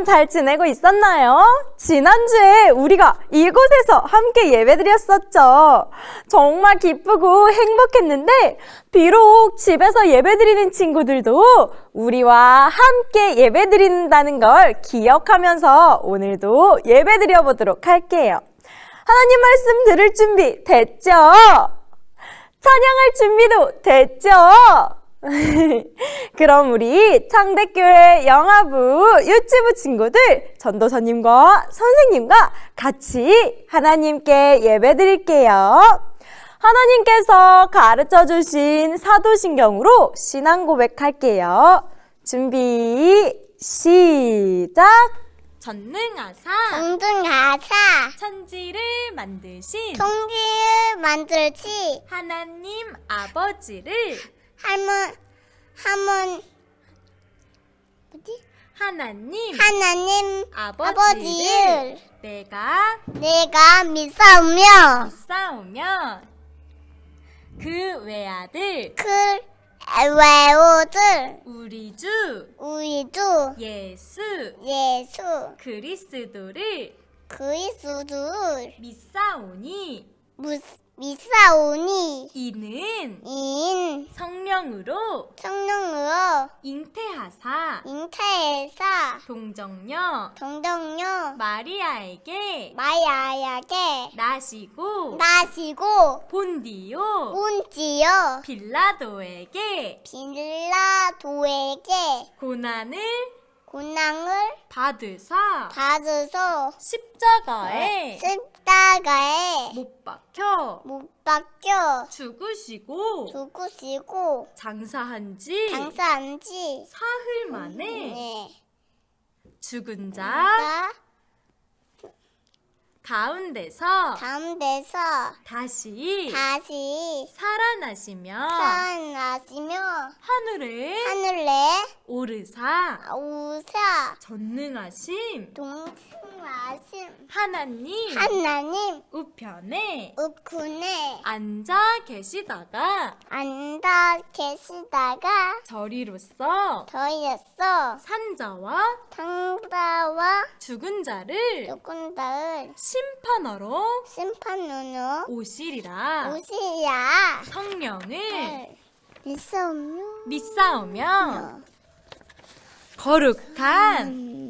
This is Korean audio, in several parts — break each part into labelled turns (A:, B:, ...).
A: 주 동안 잘 지내고 있었나요? 지난주에 우리가 이곳에서 함께 예배드렸었죠. 정말 기쁘고 행복했는데, 비록 집에서 예배드리는 친구들도 우리와 함께 예배드린다는 걸 기억하면서 오늘도 예배드려 보도록 할게요. 하나님 말씀 들을 준비 됐죠? 찬양할 준비도 됐죠? 그럼 우리 창대교회 영화부 유치부 친구들 전도사님과 선생님과 같이 하나님께 예배 드릴게요. 하나님께서 가르쳐 주신 사도신경으로 신앙 고백할게요. 준비, 시작! 전능하사
B: 동등하사
A: 천지를 만드신
B: 통지를 만들지
A: 하나님 아버지를
B: 할머 할머 뭐지?
A: 하나님.
B: 하나님
A: 아버지를
B: 아버지를
A: 내가
B: 내가 믿사오며
A: 싸우면 그 외아들
B: 그 외우들
A: 우리 주
B: 우리도
A: 예수
B: 예수
A: 그리스도를
B: 그리스도를
A: 믿사오니
B: 무- 믿사오니.
A: 이는
B: 인.
A: 성령으로
B: 성령으로
A: 잉태하사
B: 잉태해서
A: 동정녀
B: 동정녀
A: 마리아에게
B: 마야야게
A: 나시고
B: 나시고
A: 본디오
B: 온지요
A: 빌라도에게
B: 빌라도에게
A: 고난을
B: 고난을
A: 받으사
B: 받아서
A: 십자가에
B: 십 자가에
A: 못 박혀.
B: 못 박혀.
A: 죽으시고.
B: 죽으시고.
A: 장사한 지
B: 장사한 지.
A: 사흘 만에
B: 네.
A: 죽은 자
B: 자,
A: 가운데서
B: 가운데서
A: 다시
B: 다시
A: 살아나시며
B: 살아나시며
A: 하늘에
B: 하늘에
A: 오르사
B: 오사
A: 전능하심
B: 동 승하신
A: 하나님
B: 하나님
A: 우편에
B: 우군에
A: 앉아 계시다가
B: 앉아 계시다가
A: 저리로서
B: 저희였어
A: 산자와
B: 상자와
A: 죽은 자를
B: 누군가를
A: 심판하러
B: 심판으로
A: 오시리라.
B: 오시야
A: 성령을
B: 있어요.
A: 믿사오며 거룩한
B: 음,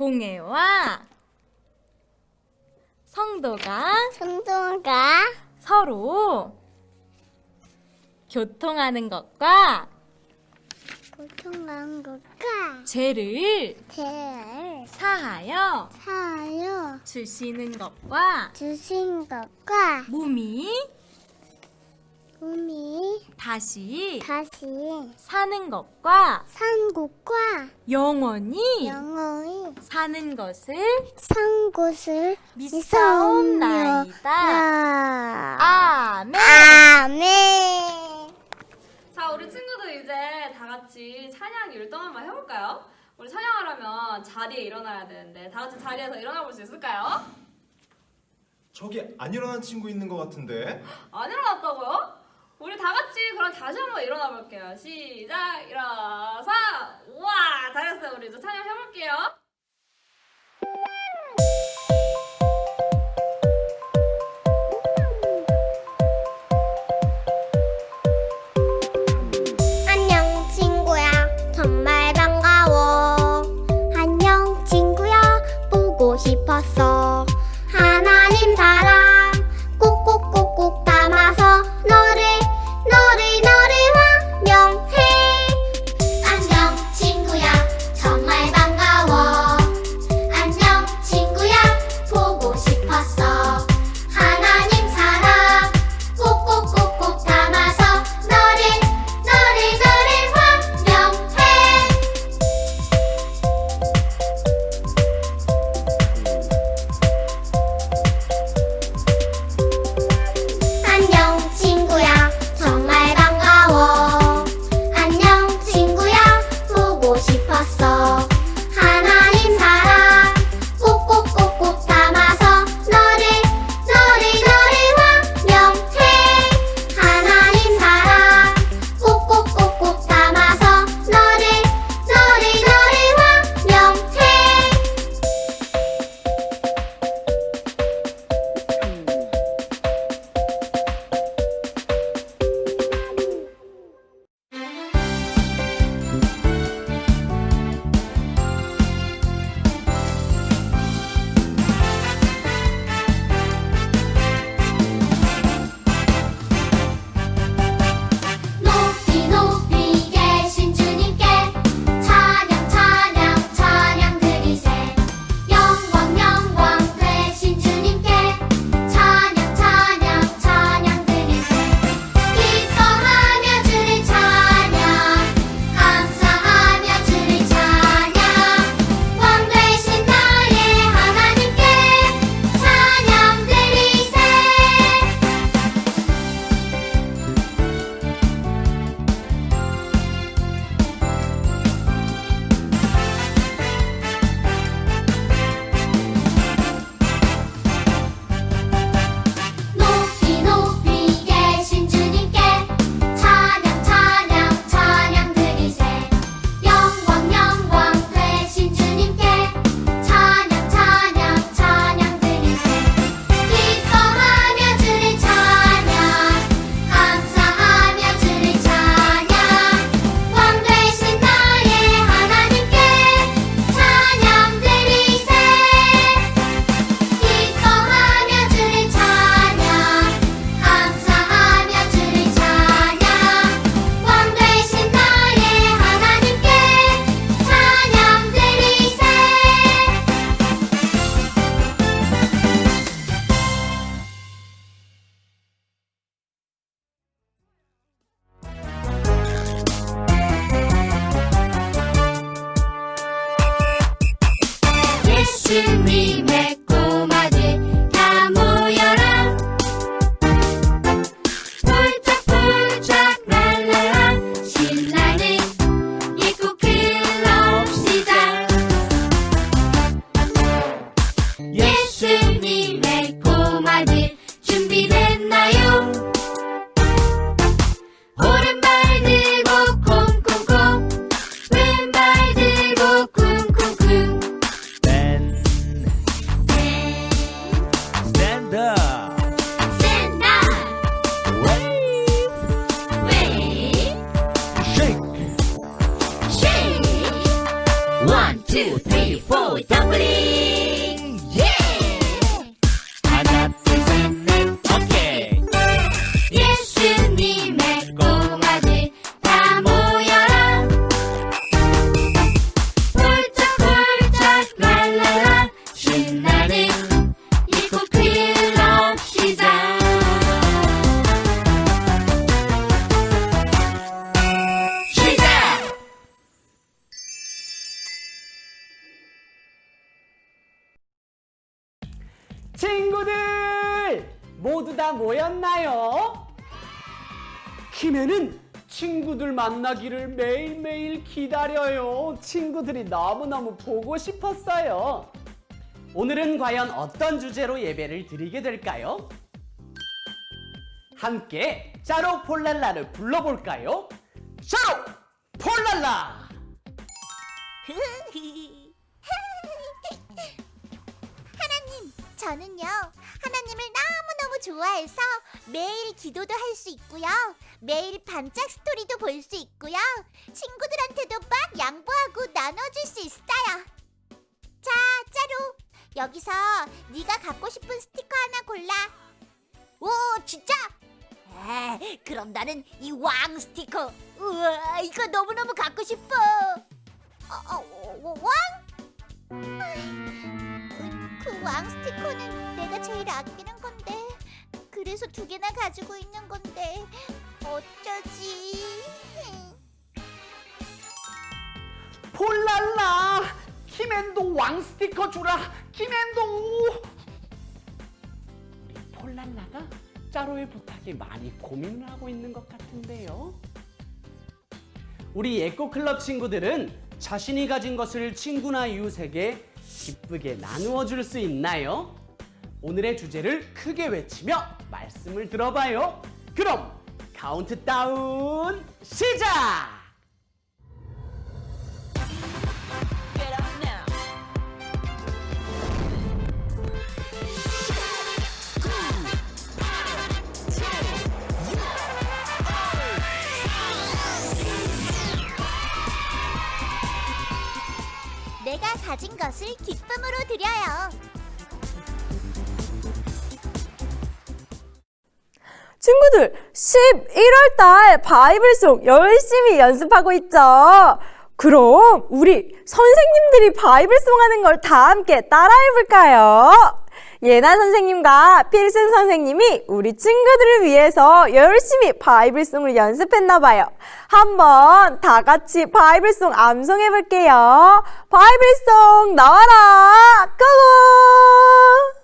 A: 공예와 성도가
B: 손동가
A: 서로 교통하는 것과
B: 고통한 것과
A: 죄를
B: 대를
A: 사하여
B: 사요
A: 주시는 것과
B: 주신 것과
A: 몸이
B: 몸이
A: 다시
B: 다시
A: 사는 것과
B: 산 곳과
A: 영원히
B: 영원히
A: 사는 것을
B: 산 곳을
A: 믿사옵나이다. 아멘.
B: 아멘.
C: 자, 우리 친구들 이제 다 같이 찬양 율동 한번 해볼까요? 우리 찬양하려면 자리에 일어나야 되는데 다 같이 자리에서 일어나 볼 수 있을까요?
D: 저기 안 일어난 친구 있는 것 같은데
C: 안 일어났다고요? 우리 다 같이 그럼 다시 한번 일어나 볼게요. 시작, 일어서. 우와, 잘했어요. 우리 이제 찬양 해볼게요.
E: 다 모였나요? 김해는 친구들 만나기를 매일매일 기다려요. 친구들이 너무너무 보고 싶었어요. 오늘은 과연 어떤 주제로 예배를 드리게 될까요? 함께 짜로 폴랄라를 불러볼까요? 짜로 폴랄라!
F: 저는요, 하나님을 너무너무 좋아해서 매일 기도도 할 수 있고요. 매일 반짝 스토리도 볼 수 있고요. 친구들한테도 막 양보하고 나눠줄 수 있어요. 자, 짜루. 여기서 네가 갖고 싶은 스티커 하나 골라. 오, 진짜? 에, 그럼 나는 이 왕 스티커. 우와, 이거 너무너무 갖고 싶어. 어, 어, 왕? 그 왕 스티커는 내가 제일 아끼는 건데 그래서 두 개나 가지고 있는 건데 어쩌지?
E: 폴랄라! 김엔도 왕 스티커 주라! 김엔도! 우리 폴랄라가 짜로의 부탁에 많이 고민을 하고 있는 것 같은데요. 우리 에코클럽 친구들은 자신이 가진 것을 친구나 이웃에게 기쁘게 나누어 줄 수 있나요? 오늘의 주제를 크게 외치며 말씀을 들어봐요. 그럼 카운트다운 시작!
F: 가 가진 것을 기쁨으로 드려요.
G: 친구들, 11월 달 바이블송 열심히 연습하고 있죠? 그럼 우리 선생님들이 바이블송 하는 걸 다 함께 따라해 볼까요? 예나 선생님과 필승 선생님이 우리 친구들을 위해서 열심히 바이블송을 연습했나 봐요. 한번 다 같이 바이블송 암송해 볼게요. 바이블송 나와라! 고고!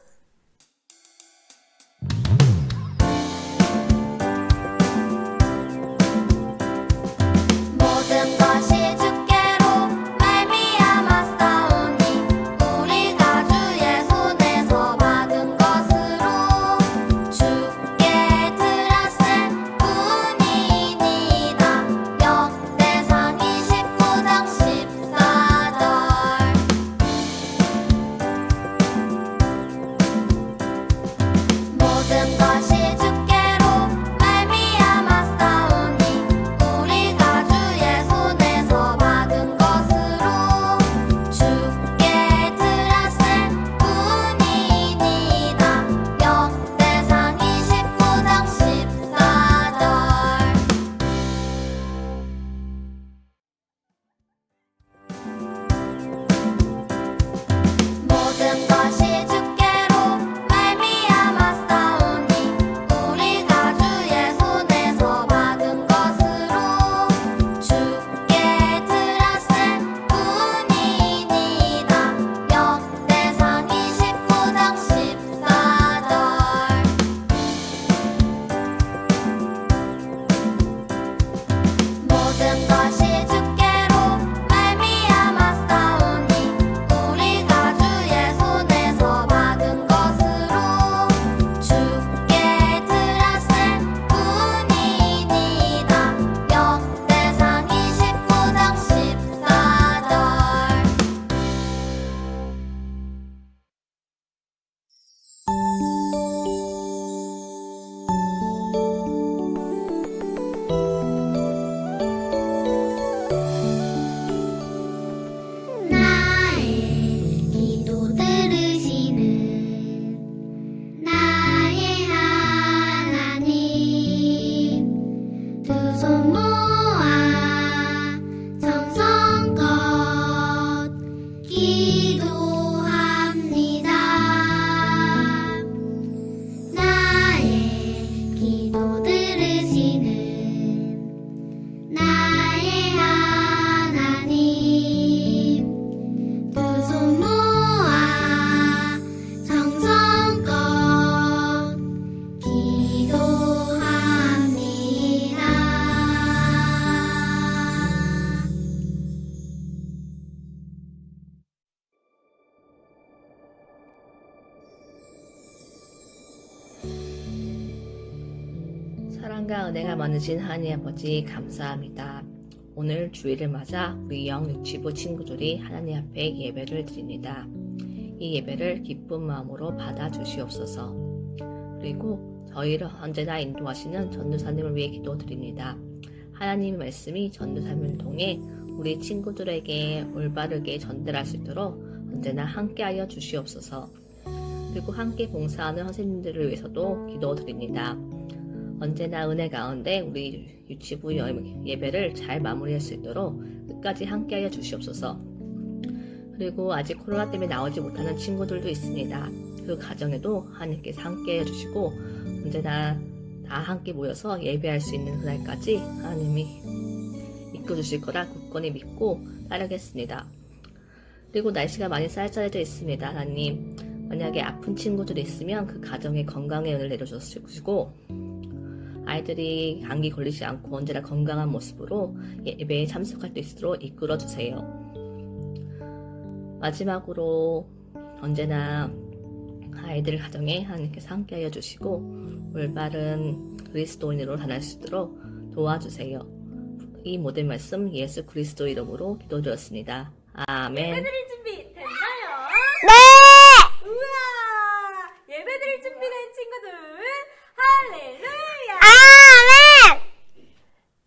H: 은혜가 많으신 하나님 아버지 감사합니다. 오늘 주일을 맞아 우리 영 유치부 친구들이 하나님 앞에 예배를 드립니다. 이 예배를 기쁜 마음으로 받아 주시옵소서. 그리고 저희를 언제나 인도하시는 전도사님을 위해 기도드립니다. 하나님의 말씀이 전도사님을 통해 우리 친구들에게 올바르게 전달할 수 있도록 언제나 함께하여 주시옵소서. 그리고 함께 봉사하는 선생님들을 위해서도 기도드립니다. 언제나 은혜 가운데 우리 유치부 여- 예배를 잘 마무리할 수 있도록 끝까지 함께하여 주시옵소서. 그리고 아직 코로나 때문에 나오지 못하는 친구들도 있습니다. 그 가정에도 하나님께서 함께해 주시고 언제나 다 함께 모여서 예배할 수 있는 그날까지 하나님이 이끌어 주실 거라 굳건히 믿고 따르겠습니다. 그리고 날씨가 많이 쌀쌀해져 있습니다. 하나님 만약에 아픈 친구들이 있으면 그 가정에 건강의 은혜를 내려주시고 아이들이 감기 걸리지 않고 언제나 건강한 모습으로 예배에 참석할 수 있도록 이끌어 주세요. 마지막으로 언제나 아이들 가정에 하나님께서 함께하여 주시고 올바른 그리스도인으로 자랄 수 있도록 도와주세요. 이 모든 말씀 예수 그리스도 이름으로 기도드렸습니다. 아멘.
A: 준비 됐나요?
G: 네!
A: 우와! 예배 드릴 준비된 친구들 할렐루야!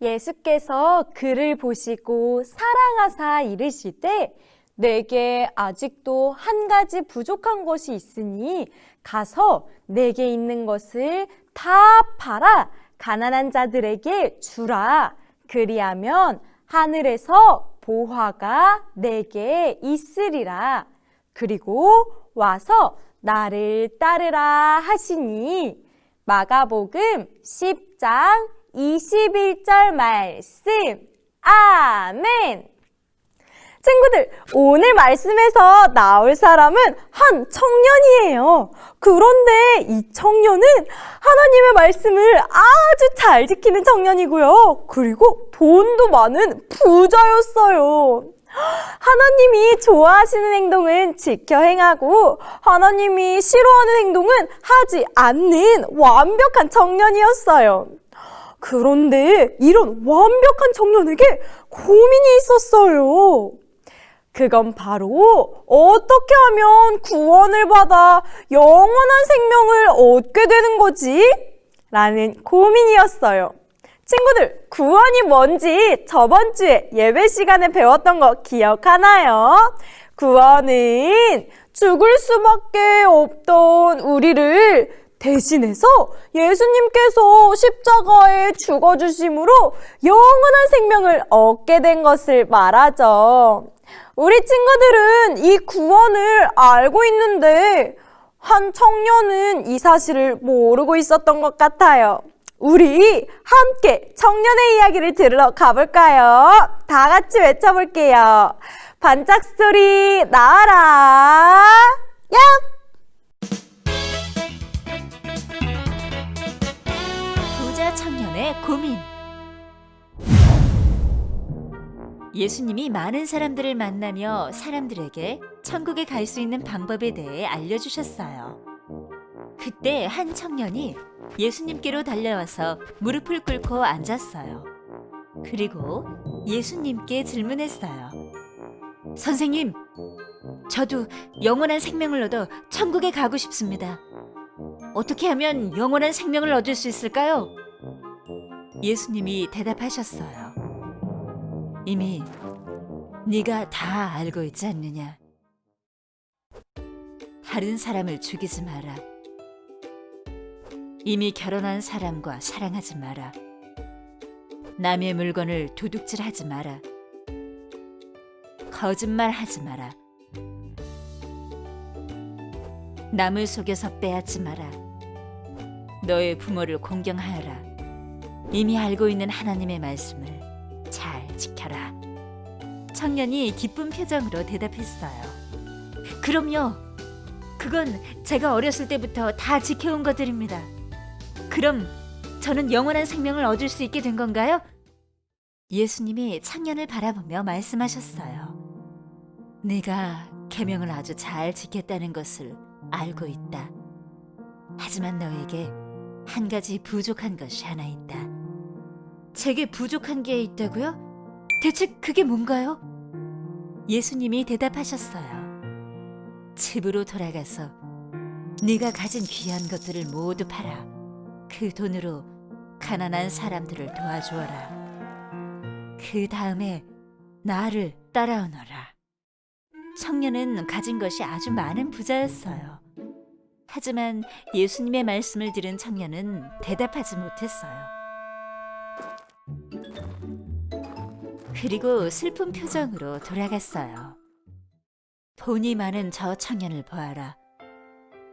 G: 예수께서 그를 보시고 사랑하사 이르시되 내게 아직도 한 가지 부족한 것이 있으니 가서 내게 있는 것을 다 팔아 가난한 자들에게 주라. 그리하면 하늘에서 보화가 내게 있으리라. 그리고 와서 나를 따르라 하시니 마가복음 10장 21절 말씀. 아멘. 친구들, 오늘 말씀에서 나올 사람은 한 청년이에요. 그런데 이 청년은 하나님의 말씀을 아주 잘 지키는 청년이고요. 그리고 돈도 많은 부자였어요. 하나님이 좋아하시는 행동은 지켜 행하고 하나님이 싫어하는 행동은 하지 않는 완벽한 청년이었어요. 그런데 이런 완벽한 청년에게 고민이 있었어요. 그건 바로 어떻게 하면 구원을 받아 영원한 생명을 얻게 되는 거지? 라는 고민이었어요. 친구들, 구원이 뭔지 저번 주에 예배 시간에 배웠던 거 기억하나요? 구원은 죽을 수밖에 없던 우리를 대신해서 예수님께서 십자가에 죽어주심으로 영원한 생명을 얻게 된 것을 말하죠. 우리 친구들은 이 구원을 알고 있는데 한 청년은 이 사실을 모르고 있었던 것 같아요. 우리 함께 청년의 이야기를 들으러 가볼까요? 다 같이 외쳐볼게요. 반짝 소리 나와라. 야!
I: 청년의 고민. 예수님이 많은 사람들을 만나며 사람들에게 천국에 갈 수 있는 방법에 대해 알려주셨어요. 그때 한 청년이 예수님께로 달려와서 무릎을 꿇고 앉았어요. 그리고 예수님께 질문했어요. 선생님, 저도 영원한 생명을 얻어 천국에 가고 싶습니다. 어떻게 하면 영원한 생명을 얻을 수 있을까요? 예수님이 대답하셨어요. 이미 네가 다 알고 있지 않느냐? 다른 사람을 죽이지 마라. 이미 결혼한 사람과 사랑하지 마라. 남의 물건을 도둑질하지 마라. 거짓말하지 마라. 남을 속여서 빼앗지 마라. 너의 부모를 공경하여라. 이미 알고 있는 하나님의 말씀을 잘 지켜라. 청년이 기쁜 표정으로 대답했어요. 그럼요. 그건 제가 어렸을 때부터 다 지켜온 것들입니다. 그럼 저는 영원한 생명을 얻을 수 있게 된 건가요? 예수님이 청년을 바라보며 말씀하셨어요. 네가 계명을 아주 잘 지켰다는 것을 알고 있다. 하지만 너에게 한 가지 부족한 것이 하나 있다. 제게 부족한 게 있다고요? 대체 그게 뭔가요? 예수님이 대답하셨어요. 집으로 돌아가서 네가 가진 귀한 것들을 모두 팔아 그 돈으로 가난한 사람들을 도와주어라. 그 다음에 나를 따라오너라. 청년은 가진 것이 아주 많은 부자였어요. 하지만 예수님의 말씀을 들은 청년은 대답하지 못했어요. 그리고 슬픈 표정으로 돌아갔어요. 돈이 많은 저 청년을 보아라.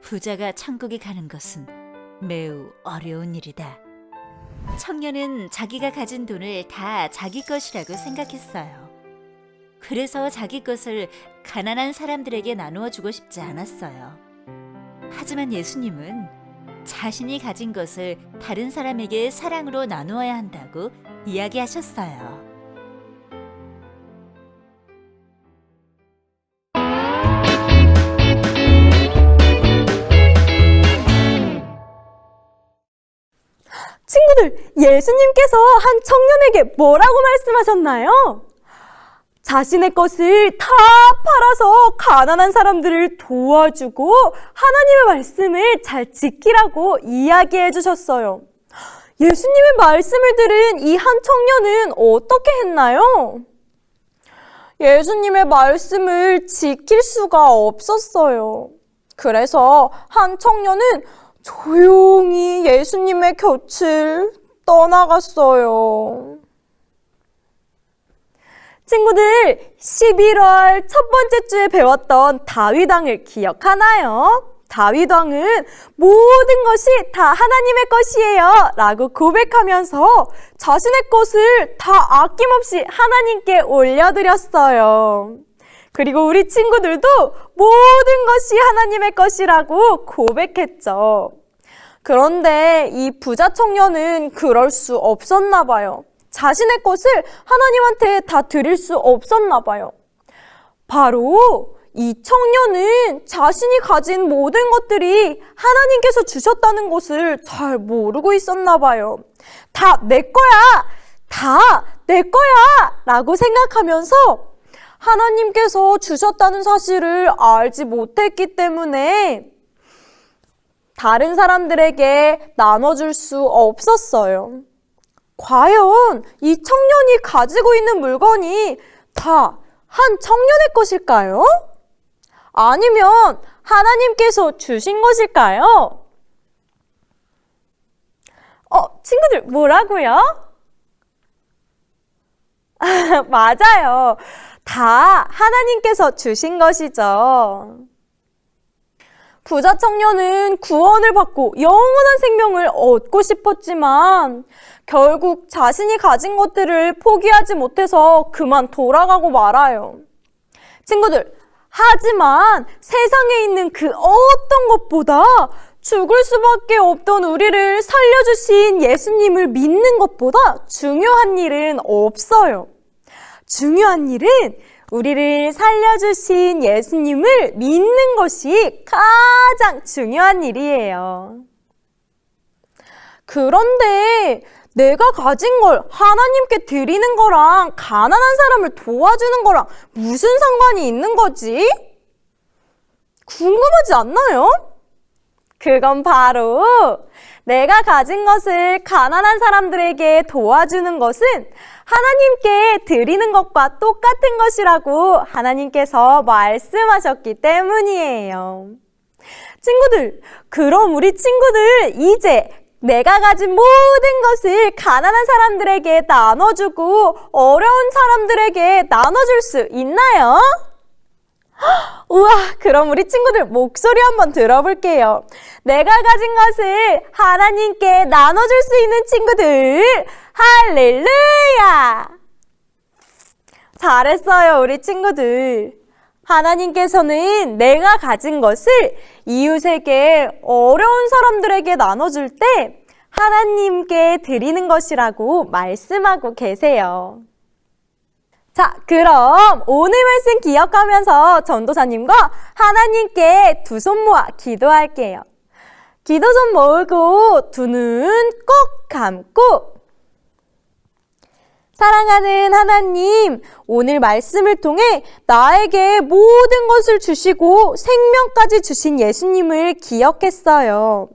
I: 부자가 천국에 가는 것은 매우 어려운 일이다. 청년은 자기가 가진 돈을 다 자기 것이라고 생각했어요. 그래서 자기 것을 가난한 사람들에게 나누어 주고 싶지 않았어요. 하지만 예수님은 자신이 가진 것을 다른 사람에게 사랑으로 나누어야 한다고 이야기하셨어요.
G: 친구들, 예수님께서 한 청년에게 뭐라고 말씀하셨나요? 자신의 것을 다 팔아서 가난한 사람들을 도와주고 하나님의 말씀을 잘 지키라고 이야기해 주셨어요. 예수님의 말씀을 들은 이 한 청년은 어떻게 했나요? 예수님의 말씀을 지킬 수가 없었어요. 그래서 한 청년은 조용히 예수님의 곁을 떠나갔어요. 친구들, 11월 첫 번째 주에 배웠던 다윗왕을 기억하나요? 다윗왕은 모든 것이 다 하나님의 것이에요. 라고 고백하면서 자신의 것을 다 아낌없이 하나님께 올려드렸어요. 그리고 우리 친구들도 모든 것이 하나님의 것이라고 고백했죠. 그런데 이 부자 청년은 그럴 수 없었나 봐요. 자신의 것을 하나님한테 다 드릴 수 없었나 봐요. 바로 이 청년은 자신이 가진 모든 것들이 하나님께서 주셨다는 것을 잘 모르고 있었나 봐요. 다 내 거야! 다 내 거야! 라고 생각하면서 하나님께서 주셨다는 사실을 알지 못했기 때문에 다른 사람들에게 나눠줄 수 없었어요. 과연 이 청년이 가지고 있는 물건이 다 한 청년의 것일까요? 아니면 하나님께서 주신 것일까요? 어, 친구들, 뭐라고요? 맞아요. 다 하나님께서 주신 것이죠. 부자 청년은 구원을 받고 영원한 생명을 얻고 싶었지만 결국 자신이 가진 것들을 포기하지 못해서 그만 돌아가고 말아요. 친구들, 하지만 세상에 있는 그 어떤 것보다 죽을 수밖에 없던 우리를 살려주신 예수님을 믿는 것보다 중요한 일은 없어요. 중요한 일은 우리를 살려주신 예수님을 믿는 것이 가장 중요한 일이에요. 그런데 내가 가진 걸 하나님께 드리는 거랑 가난한 사람을 도와주는 거랑 무슨 상관이 있는 거지? 궁금하지 않나요? 그건 바로 내가 가진 것을 가난한 사람들에게 도와주는 것은 하나님께 드리는 것과 똑같은 것이라고 하나님께서 말씀하셨기 때문이에요. 친구들, 그럼 우리 친구들 이제 내가 가진 모든 것을 가난한 사람들에게 나눠주고 어려운 사람들에게 나눠줄 수 있나요? 우와, 그럼 우리 친구들 목소리 한번 들어볼게요. 내가 가진 것을 하나님께 나눠줄 수 있는 친구들, 할렐루야! 잘했어요, 우리 친구들. 하나님께서는 내가 가진 것을 이웃에게 어려운 사람들에게 나눠줄 때 하나님께 드리는 것이라고 말씀하고 계세요. 자, 그럼 오늘 말씀 기억하면서 전도사님과 하나님께 두 손 모아 기도할게요. 기도 손 모으고 두 눈 꼭 감고 사랑하는 하나님, 오늘 말씀을 통해 나에게 모든 것을 주시고 생명까지 주신 예수님을 기억했어요.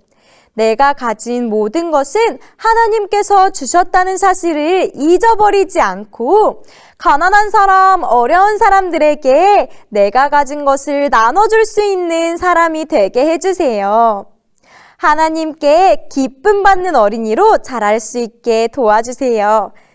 G: 내가 가진 모든 것은 하나님께서 주셨다는 사실을 잊어버리지 않고 가난한 사람, 어려운 사람들에게 내가 가진 것을 나눠줄 수 있는 사람이 되게 해주세요. 하나님께 기쁨 받는 어린이로 자랄 수 있게 도와주세요.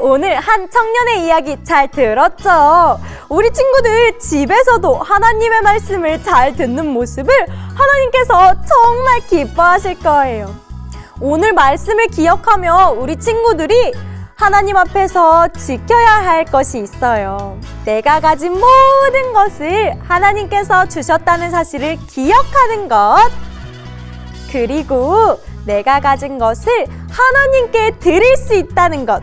G: 오늘 한 청년의 이야기 잘 들었죠? 우리 친구들 집에서도 하나님의 말씀을 잘 듣는 모습을 하나님께서 정말 기뻐하실 거예요. 오늘 말씀을 기억하며 우리 친구들이 하나님 앞에서 지켜야 할 것이 있어요. 내가 가진 모든 것을 하나님께서 주셨다는 사실을 기억하는 것. 그리고 내가 가진 것을 하나님께 드릴 수 있다는 것.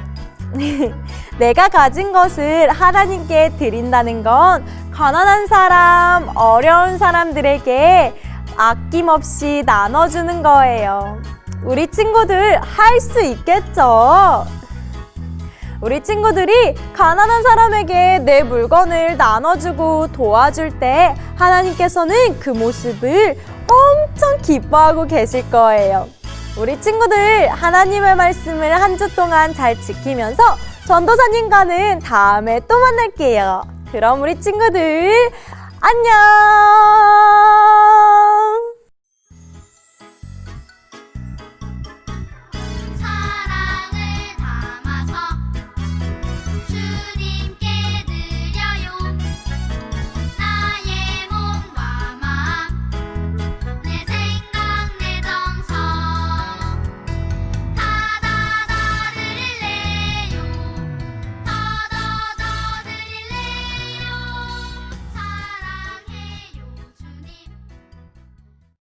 G: 내가 가진 것을 하나님께 드린다는 건 가난한 사람, 어려운 사람들에게 아낌없이 나눠주는 거예요. 우리 친구들 할 수 있겠죠? 우리 친구들이 가난한 사람에게 내 물건을 나눠주고 도와줄 때 하나님께서는 그 모습을 엄청 기뻐하고 계실 거예요. 우리 친구들 하나님의 말씀을 한 주 동안 잘 지키면서 전도사님과는 다음에 또 만날게요. 그럼 우리 친구들 안녕!